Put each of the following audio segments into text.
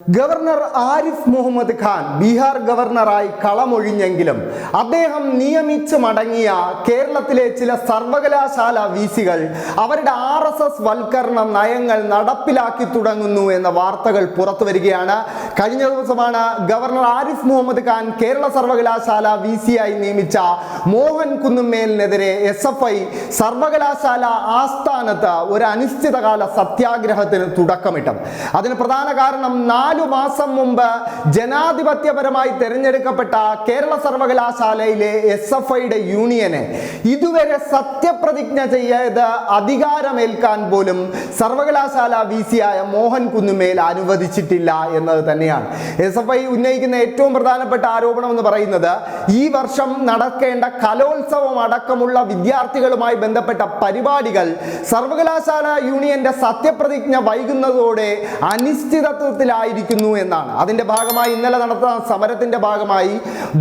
Governor Arif Muhammad Khan Bihar ഗവർണറായി കളമൊഴിഞ്ഞെങ്കിലും അദ്ദേഹം നിയമിച്ച് മടങ്ങിയ കേരളത്തിലെ ചില സർവകലാശാല വി സികൾ അവരുടെ ആർ എസ് എസ് വൽക്കരണ നയങ്ങൾ നടപ്പിലാക്കി തുടങ്ങുന്നു എന്ന വാർത്തകൾ പുറത്തു വരികയാണ് കഴിഞ്ഞ ദിവസമാണ് ഗവർണർ ആരിഫ് മുഹമ്മദ് ഖാൻ കേരള സർവകലാശാല വി സി ആയി നിയമിച്ച മോഹൻ കുന്നുമേലിനെതിരെ എസ് എഫ് ഐ സർവകലാശാല ആസ്ഥാനത്ത് ഒരു അനിശ്ചിതകാല സത്യാഗ്രഹത്തിന് തുടക്കമിട്ടത്. അതിന് പ്രധാന കാരണം നാലു മാസം മുമ്പ് ജനാധിപത്യപരമായി തെരഞ്ഞെടുക്കപ്പെട്ട കേരള സർവകലാശാലയിലെ എസ് എഫ് ഐയുടെ യൂണിയനെ ഇതുവരെ സത്യപ്രതിജ്ഞ ചെയ്ത് അധികാരമേൽക്കാൻ പോലും സർവകലാശാല വി സി ആയ മോഹൻ കുന്നുമേൽ അനുവദിച്ചിട്ടില്ല എന്നത് തന്നെയാണ്. എസ് എഫ് ഐ ഉന്നയിക്കുന്ന ഏറ്റവും പ്രധാനപ്പെട്ട ആരോപണം എന്ന് പറയുന്നത് ഈ വർഷം നടക്കേണ്ട കലോത്സവം അടക്കമുള്ള വിദ്യാർത്ഥികളുമായി ബന്ധപ്പെട്ട പരിപാടികൾ സർവകലാശാല യൂണിയന്റെ സത്യപ്രതിജ്ഞ വൈകുന്നതോടെ അനിശ്ചിതത്വത്തിലായിരിക്കുന്നു എന്നാണ്. അതിന്റെ ഭാഗമായി ഇന്നലെ നടത്തുന്ന സമരത്തിന്റെ ഭാഗമായി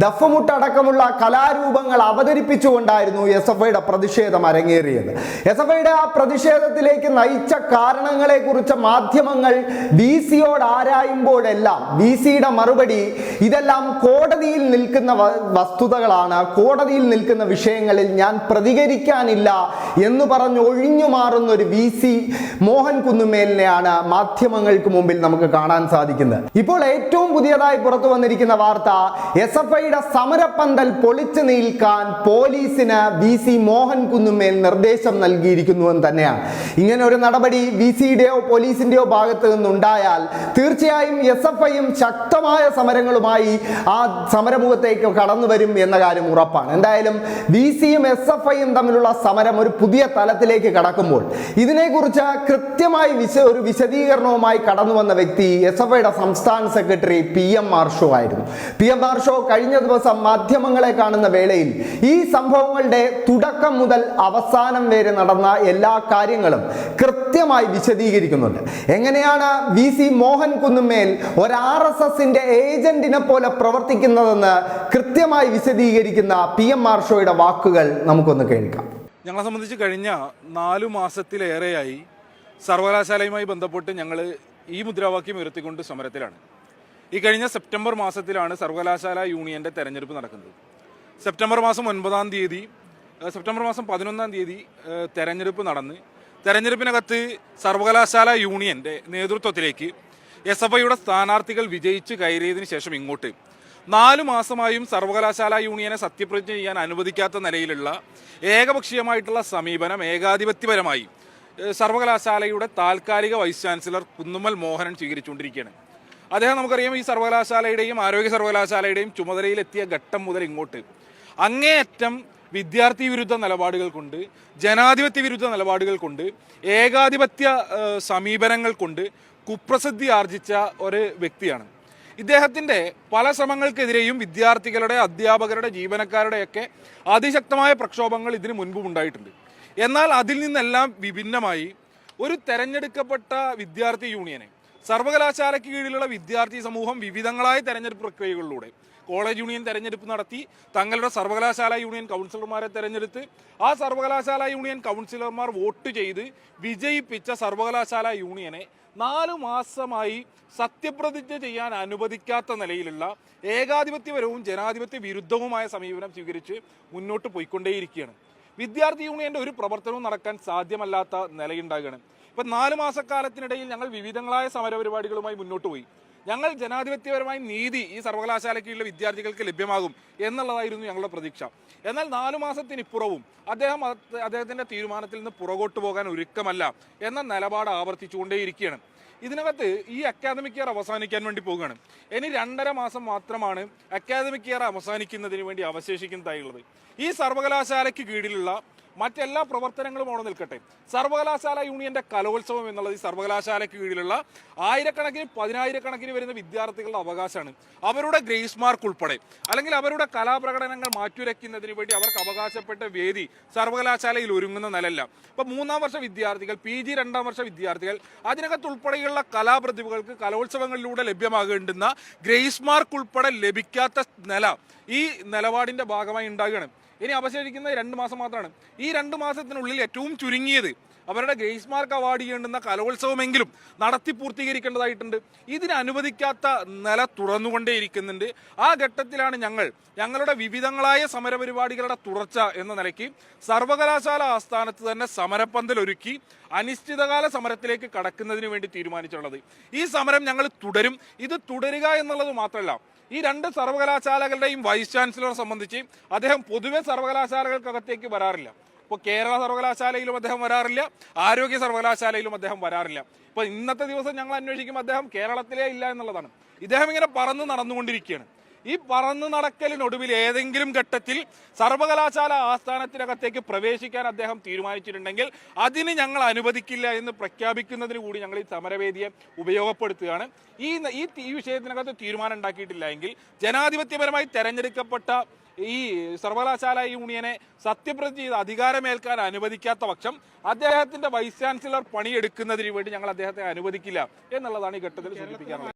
ദഫമുട്ടടക്കമുള്ള കലാരൂപങ്ങൾ അവതരിപ്പിച്ചുകൊണ്ടായിരുന്നു എസ് എഫ് ഐയുടെ പ്രതിഷേധം അരങ്ങേറിയത്. എസ് എഫ് ഐയുടെ ആ പ്രതിഷേധത്തിലേക്ക് നയിച്ച കാരണങ്ങളെ കുറിച്ച് മാധ്യമങ്ങൾ ബി സിയോട് ആരായുമ്പോഴെല്ലാം വി സിയുടെ മറുപടി ഇതെല്ലാം കോടതിയിൽ നിൽക്കുന്ന വസ്തുതകളാണ്. കോടതിയിൽ നിൽക്കുന്ന വിഷയങ്ങളിൽ ഞാൻ പ്രതികരിക്കാനില്ല എന്ന് പറഞ്ഞ് ഒഴിഞ്ഞു മാറുന്ന ഒരു വി സി മോഹൻ കുന്നുമേലിനെയാണ് മാധ്യമങ്ങൾക്ക് മുമ്പിൽ നമുക്ക് കാണാൻ സാധിക്കുന്നത്. ഇപ്പോൾ ഏറ്റവും പുതിയതായി പുറത്തു വന്നിരിക്കുന്ന വാർത്ത എസ് എഫ് ഐയുടെ സമരപ്പന്തൽ പൊളിച്ചു നീക്കാൻ പോലീസിന് വി സി മോഹൻ കുന്നുമേൽ നിർദ്ദേശം നൽകിയിരിക്കുന്നു എന്ന് തന്നെയാണ്. ഇങ്ങനെ ഒരു നടപടി വി സിയുടെയോ പോലീസിന്റെയോ ഭാഗത്ത് നിന്നുണ്ടായാൽ തീർച്ചയായും എസ് എഫ് ഐയും ശക്തമായ സമരങ്ങളുമായി ആ സമരമുഖത്തേക്ക് കടന്നു വരും എന്ന കാര്യം ഉറപ്പാണ്. എന്തായാലും വി സിയും എസ് എഫ് ഐയും തമ്മിലുള്ള സമരം ഒരു പുതിയ തലത്തിലേക്ക് കടക്കുമ്പോൾ ഇതിനെക്കുറിച്ച് കൃത്യമായി വിശ ഒരു വിശദീകരണവുമായി കടന്നു വന്ന വ്യക്തി എസ് എഫ് ഐയുടെ സംസ്ഥാന സെക്രട്ടറി പി എം മാർഷോ ആയിരുന്നു. പി എം മാർഷോ കഴിഞ്ഞ ദിവസം മാധ്യമങ്ങളെ കാണുന്ന വേളയിൽ ഈ സംഭവങ്ങളുടെ തുടക്കം മുതൽ അവസാനം വരെ നടന്ന എല്ലാ കാര്യങ്ങളും കൃത്യമായി വിശദീകരിക്കുന്നുണ്ട്. എങ്ങനെയാണ് വി സി മോഹൻ കുന്നുമേൽ ഒരു ആർ എസ് എസിന്റെ ഏജന്റിനെ പോലെ പ്രവർത്തിക്കുന്നതെന്ന് കൃത്യമായി വിശദീകരിക്കുന്ന പി എം മാർഷോയുടെ വാക്കുകൾ നമുക്കൊന്ന് കേൾക്കാം. ഞങ്ങളെ സംബന്ധിച്ച് കഴിഞ്ഞ നാലു മാസത്തിലേറെയായി സർവകലാശാലയുമായി ബന്ധപ്പെട്ട് ഞങ്ങൾ ഈ മുദ്രാവാക്യം ഉയർത്തിക്കൊണ്ട് സമരത്തിലാണ്. ഈ കഴിഞ്ഞ സെപ്റ്റംബർ മാസത്തിലാണ് സർവകലാശാല യൂണിയന്റെ തെരഞ്ഞെടുപ്പ് നടക്കുന്നത്. സെപ്റ്റംബർ മാസം ഒൻപതാം തീയതി സെപ്റ്റംബർ മാസം പതിനൊന്നാം തീയതി തെരഞ്ഞെടുപ്പ് നടന്ന്. തെരഞ്ഞെടുപ്പിനകത്ത് സർവകലാശാല യൂണിയന്റെ നേതൃത്വത്തിലേക്ക് എസ് എഫ് ഐയുടെ സ്ഥാനാർത്ഥികൾ വിജയിച്ച് കയറിയതിന് ശേഷം ഇങ്ങോട്ട്. നാലു മാസമായും സർവകലാശാല യൂണിയനെ സത്യപ്രതിജ്ഞ ചെയ്യാൻ അനുവദിക്കാത്ത നിലയിലുള്ള ഏകപക്ഷീയമായിട്ടുള്ള സമീപനം ഏകാധിപത്യപരമായി സർവകലാശാലയുടെ താൽക്കാലിക വൈസ് ചാൻസലർ കുന്നുമ്മൽ മോഹനൻ സ്വീകരിച്ചുകൊണ്ടിരിക്കുകയാണ്. അദ്ദേഹം നമുക്കറിയാം ഈ സർവകലാശാലയുടെയും ആരോഗ്യ സർവകലാശാലയുടെയും ചുമതലയിലെത്തിയ ഘട്ടം മുതൽ ഇങ്ങോട്ട്. അങ്ങേയറ്റം വിദ്യാർത്ഥി വിരുദ്ധ നിലപാടുകൾ കൊണ്ട് ജനാധിപത്യ വിരുദ്ധ നിലപാടുകൾ കൊണ്ട് ഏകാധിപത്യ സമീപനങ്ങൾ കൊണ്ട് കുപ്രസിദ്ധി ആർജിച്ച ഒരു വ്യക്തിയാണ്. ഇദ്ദേഹത്തിന്റെ പല ശ്രമങ്ങൾക്കെതിരെയും വിദ്യാർത്ഥികളുടെ അധ്യാപകരുടെ ജീവനക്കാരുടെയൊക്കെ അതിശക്തമായ പ്രക്ഷോഭങ്ങൾ ഇതിനു മുൻപും ഉണ്ടായിട്ടുണ്ട്. എന്നാൽ അതിൽ നിന്നെല്ലാം വിഭിന്നമായി ഒരു തെരഞ്ഞെടുക്കപ്പെട്ട വിദ്യാർത്ഥി യൂണിയനെ സർവകലാശാലയ്ക്ക് കീഴിലുള്ള വിദ്യാർത്ഥി സമൂഹം വിവിധങ്ങളായ തെരഞ്ഞെടുപ്പ് പ്രക്രിയകളിലൂടെ കോളേജ് യൂണിയൻ തെരഞ്ഞെടുപ്പ് നടത്തി തങ്ങളുടെ സർവകലാശാല യൂണിയൻ കൗൺസിലർമാരെ തെരഞ്ഞെടുത്ത് ആ സർവകലാശാല യൂണിയൻ കൗൺസിലർമാർ വോട്ട് ചെയ്ത് വിജയിപ്പിച്ച സർവകലാശാല യൂണിയനെ നാലു മാസമായി സത്യപ്രതിജ്ഞ ചെയ്യാൻ അനുവദിക്കാത്ത നിലയിലുള്ള ഏകാധിപത്യപരവും ജനാധിപത്യ വിരുദ്ധവുമായ സമീപനം സ്വീകരിച്ച് മുന്നോട്ട് പോയിക്കൊണ്ടേയിരിക്കുകയാണ്. വിദ്യാർത്ഥി യൂണിയന്റെ ഒരു പ്രവർത്തനവും നടക്കാൻ സാധ്യമല്ലാത്ത നിലയുണ്ടാകുകയാണ്. ഇപ്പൊ നാല് മാസക്കാലത്തിനിടയിൽ ഞങ്ങൾ വിവിധങ്ങളായ സമരപരിപാടികളുമായി മുന്നോട്ട് പോയി. ഞങ്ങൾ ജനാധിപത്യപരമായി നീതി ഈ സർവകലാശാലയ്ക്കുള്ള വിദ്യാർത്ഥികൾക്ക് ലഭ്യമാകും എന്നുള്ളതായിരുന്നു ഞങ്ങളുടെ പ്രതീക്ഷ. എന്നാൽ നാലു മാസത്തിനിപ്പുറവും അദ്ദേഹം അദ്ദേഹത്തിന്റെ തീരുമാനത്തിൽ നിന്ന് പുറകോട്ട് പോകാൻ ഒരുക്കമല്ല എന്ന നിലപാട് ആവർത്തിച്ചുകൊണ്ടേയിരിക്കുകയാണ്. ഇതിനകത്ത് ഈ അക്കാദമിക് ഇയർ അവസാനിക്കാൻ വേണ്ടി പോവുകയാണ്. ഇനി രണ്ടര മാസം മാത്രമാണ് അക്കാദമിക് ഇയർ അവസാനിക്കുന്നതിന് വേണ്ടി അവശേഷിക്കുന്നതായുള്ളത്. ഈ സർവകലാശാലയ്ക്ക് കീഴിലുള്ള മറ്റെല്ലാ പ്രവർത്തനങ്ങളും അവിടെ നിൽക്കട്ടെ. സർവകലാശാല യൂണിയന്റെ കലോത്സവം എന്നുള്ളത് ഈ സർവകലാശാലയ്ക്ക് കീഴിലുള്ള ആയിരക്കണക്കിന് പതിനായിരക്കണക്കിന് വരുന്ന വിദ്യാർത്ഥികളുടെ അവകാശമാണ്. അവരുടെ ഗ്രേസ് മാർക്ക് ഉൾപ്പെടെ. അല്ലെങ്കിൽ അവരുടെ കലാപ്രകടനങ്ങൾ മാറ്റുരയ്ക്കുന്നതിന് വേണ്ടി അവർക്ക് അവകാശപ്പെട്ട വേദി സർവകലാശാലയിൽ ഒരുങ്ങുന്ന നിലല്ല ഇപ്പൊ മൂന്നാം വർഷ വിദ്യാർത്ഥികൾ പി ജി രണ്ടാം വർഷ വിദ്യാർത്ഥികൾ അതിനകത്ത് ഉൾപ്പെടെയുള്ള കലാപ്രതിഭകൾക്ക് കലോത്സവങ്ങളിലൂടെ ലഭ്യമാകേണ്ടുന്ന ഗ്രേസ് മാർക്ക് ഉൾപ്പെടെ ലഭിക്കാത്ത നില ഈ നിലപാടിന്റെ ഭാഗമായി ഉണ്ടാകുകയാണ് ഇനി അവശേഷിക്കുന്നത് രണ്ട് മാസം മാത്രമാണ്. ഈ രണ്ട് മാസത്തിനുള്ളിൽ ഏറ്റവും ചുരുങ്ങിയത് അവരുടെ ഗ്രേസ് മാർക്ക് അവാർഡ് ചെയ്യേണ്ടുന്ന കലോത്സവമെങ്കിലും നടത്തി പൂർത്തീകരിക്കേണ്ടതായിട്ടുണ്ട്. ഇതിന് അനുവദിക്കാത്ത നില തുറന്നുകൊണ്ടേയിരിക്കുന്നുണ്ട് ആ ഘട്ടത്തിലാണ് ഞങ്ങൾ ഞങ്ങളുടെ വിവിധങ്ങളായ സമരപരിപാടികളുടെ തുടർച്ച എന്ന നിലയ്ക്ക് സർവകലാശാല ആസ്ഥാനത്ത് തന്നെ സമരപ്പന്തൽ ഒരുക്കി അനിശ്ചിതകാല സമരത്തിലേക്ക് കടക്കുന്നതിന് വേണ്ടി തീരുമാനിച്ചിട്ടുള്ളത്. ഈ സമരം ഞങ്ങൾ തുടരും. ഇത് തുടരുക എന്നുള്ളത് മാത്രമല്ല ഈ രണ്ട് സർവകലാശാലകളുടെയും വൈസ് ചാൻസലറെ സംബന്ധിച്ച് അദ്ദേഹം പൊതുവെ സർവകലാശാലകൾക്കകത്തേക്ക് വരാറില്ല. ഇപ്പോൾ കേരള സർവകലാശാലയിലും അദ്ദേഹം വരാറില്ല ആരോഗ്യ സർവകലാശാലയിലും അദ്ദേഹം വരാറില്ല. ഇപ്പോൾ ഇന്നത്തെ ദിവസം ഞങ്ങൾ അന്വേഷിക്കുമ്പോൾ അദ്ദേഹം കേരളത്തിലേ ഇല്ല എന്നുള്ളതാണ്. ഇദ്ദേഹം ഇങ്ങനെ പറന്ന് നടന്നുകൊണ്ടിരിക്കുകയാണ്. ഈ പറന്ന് നടക്കലിനൊടുവിൽ ഏതെങ്കിലും ഘട്ടത്തിൽ സർവകലാശാല ആസ്ഥാനത്തിനകത്തേക്ക് പ്രവേശിക്കാൻ അദ്ദേഹം തീരുമാനിച്ചിട്ടുണ്ടെങ്കിൽ അതിന് ഞങ്ങൾ അനുവദിക്കില്ല എന്ന് പ്രഖ്യാപിക്കുന്നതിന് കൂടി ഞങ്ങൾ ഈ സമരവേദിയെ ഉപയോഗപ്പെടുത്തുകയാണ്. ഈ ഈ വിഷയത്തിനകത്ത് തീരുമാനം ഉണ്ടാക്കിയിട്ടില്ല എങ്കിൽ ജനാധിപത്യപരമായി തെരഞ്ഞെടുക്കപ്പെട്ട ഈ സർവകലാശാല യൂണിയനെ സത്യപ്രതിജ്ഞ ചെയ്ത് അധികാരമേൽക്കാൻ അനുവദിക്കാത്ത പക്ഷം അദ്ദേഹത്തിന്റെ വൈസ് ചാൻസലർ പണിയെടുക്കുന്നതിന് വേണ്ടി ഞങ്ങൾ അദ്ദേഹത്തെ അനുവദിക്കില്ല എന്നുള്ളതാണ് ഈ ഘട്ടത്തിൽ സൂചിപ്പിക്കാനുള്ളത്.